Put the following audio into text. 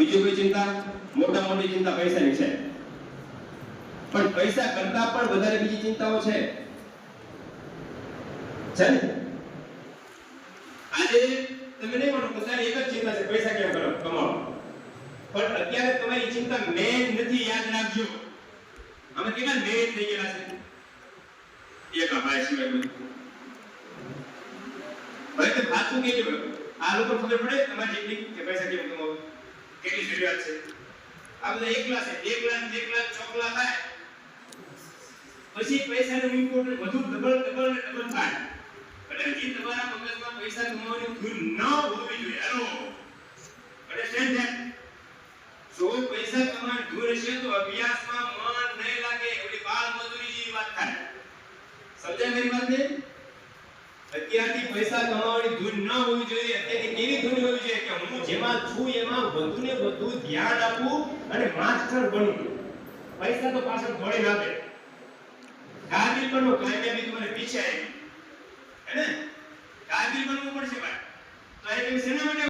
બીજું કોઈ ચિંતા? મોટા મોટી ચિંતા પૈસાની છે. પણ પૈસા કરતા પણ વધારે બીજી ચિંતાઓ છે. છે ને? આજે તમે નહીં માનો, પોતાની એક જ ચિંતા છે, પૈસા કેમ કરો? કમાવો. પણ અત્યારે તમારી ચિંતા મેન નથી, યાદ રાખજો. અમે કેટલા મેન થઈ ગયેલા છે? એક ભાઈ સિવાય. ભાઈ તો સાચું કહેજો? આ લોકો ખબર પડે તમારી જેટલી કે પૈસા કેમ કમાવો? જરૂરિયાત છે. આ એકલા છે. એકલા ને એકલા ચોકલા થાય. પછી પૈસાનું ઇમ્પોર્ટન્ટ વધુ ડબલ ડબલ ને ડબલ થાય. એટલે હજી તમારા મગજમાં પૈસા કમાવાની ભૂલ ન હોવી જોઈએ. હેલો. અન્ડરસ્ટેન્ડ ધેટ જો પૈસા કમાવાની ભૂલ હશે તો અભ્યાસમાં મન નહીં લાગે. ઓલી બાલ મજૂરી જેવી વાત થાય. સમજાય મારી વાત ને અત્યારથી પૈસા કમાવાની ધૂન ન હોવી જોઈએ. અત્યારથી કેવી ધૂન હોવી જોઈએ? કે જેમાં છું, એમાં વધુ ને વધુ ધ્યાન આપું અને માસ્ટર બનવું. પૈસા તો પાછળ દોડી ના દે કાબિલ બનો કામયાબી તમારે પીછે આવી. હે ને? કાબિલ બનવું પડશે ભાઈ. તો એ શેના માટે